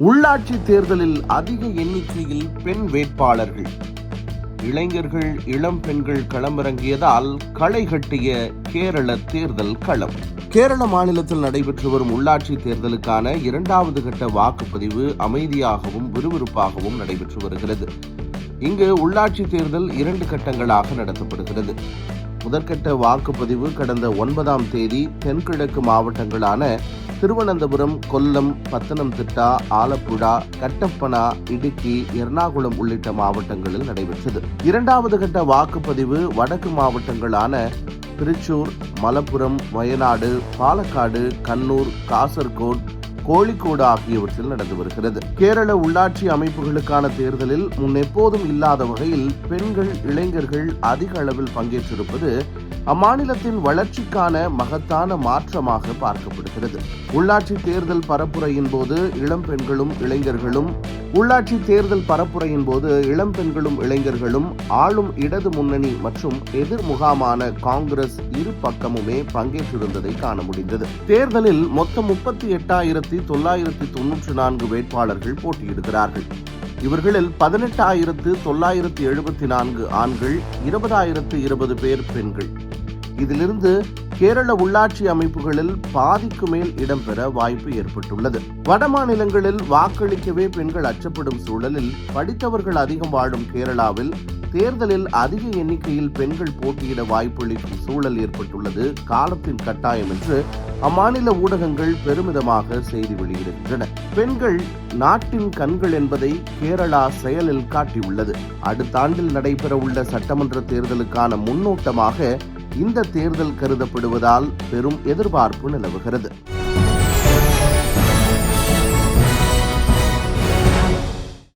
உள்ளாட்சி தேர்தலில் அதிக எண்ணிக்கையில் பெண் வேட்பாளர்கள். இளைஞர்கள் இளம் பெண்கள் களமிறங்கியதால் களை கட்டிய கேரள தேர்தல் களம். கேரள மாநிலத்தில் நடைபெற்று வரும் உள்ளாட்சி தேர்தலுக்கான இரண்டாவது கட்ட வாக்குப்பதிவு அமைதியாகவும் விறுவிறுப்பாகவும் நடைபெற்று வருகிறது. இங்கு உள்ளாட்சி தேர்தல் இரண்டு கட்டங்களாக நடத்தப்படுகிறது. முதற்கட்ட வாக்குப்பதிவு கடந்த ஒன்பதாம் தேதி தென்கிழக்கு மாவட்டங்களான திருவனந்தபுரம் கொல்லம் பத்தனம்திட்டா ஆலப்புழா கட்டப்பனா இடுக்கி எர்ணாகுளம் உள்ளிட்ட மாவட்டங்களில் நடைபெற்றது. இரண்டாவது கட்ட வாக்குப்பதிவு வடக்கு மாவட்டங்களான திருச்சூர் மலப்புரம் வயநாடு பாலக்காடு கண்ணூர் காசர்கோட் கோழிக்கோடு ஆகியவற்றில் நடந்து வருகிறது. கேரள உள்ளாட்சி அமைப்புகளுக்கான தேர்தலில் முன்னெப்போதும் இல்லாத வகையில் பெண்கள் இளைஞர்கள் அதிக அளவில் பங்கேற்றிருப்பது அம்மாநிலத்தின் வளர்ச்சிக்கான மகத்தான மாற்றமாக பார்க்கப்படுகிறது. உள்ளாட்சி தேர்தல் பரப்புரையின் போது இளம் பெண்களும் இளைஞர்களும் உள்ளாட்சி தேர்தல் பரப்புரையின் போது இளம் பெண்களும் இளைஞர்களும் ஆளும் இடது முன்னணி மற்றும் எதிர் முகாமான காங்கிரஸ் இரு பக்கமுமே பங்கேற்றிருந்ததை காண முடிந்தது. தேர்தலில் மொத்தம் முப்பத்தி எட்டாயிரத்தி தொள்ளாயிரத்தி தொன்னூற்றி நான்கு வேட்பாளர்கள் போட்டியிடுகிறார்கள். இவர்களில் பதினெட்டாயிரத்து தொள்ளாயிரத்து எழுபத்தி நான்கு ஆண்கள் இருபதாயிரத்து இருபது பேர் பெண்கள். இதிலிருந்து கேரள உள்ளாட்சி அமைப்புகளில் பாதிக்கு மேல் இடம்பெற வாய்ப்பு ஏற்பட்டுள்ளது. வட மாநிலங்களில் வாக்களிக்கவே பெண்கள் அச்சப்படும் சூழலில் படித்தவர்கள் அதிகம் வாழும் கேரளாவில் தேர்தலில் அதிக எண்ணிக்கையில் பெண்கள் போட்டியிட வாய்ப்பளிக்கும் சூழல் ஏற்பட்டுள்ளது. காலத்தின் கட்டாயம் என்று அம்மாநில ஊடகங்கள் பெருமிதமாக செய்தி வெளியிடுகின்றன. பெண்கள் நாட்டின் கண்கள் என்பதை கேரளா செயலில் காட்டியுள்ளது. அடுத்த ஆண்டில் நடைபெறவுள்ள சட்டமன்ற தேர்தலுக்கான முன்னோட்டமாக இந்த தேர்தல் கருதப்படுவதால் பெரும் எதிர்பார்ப்பு நிலவுகிறது.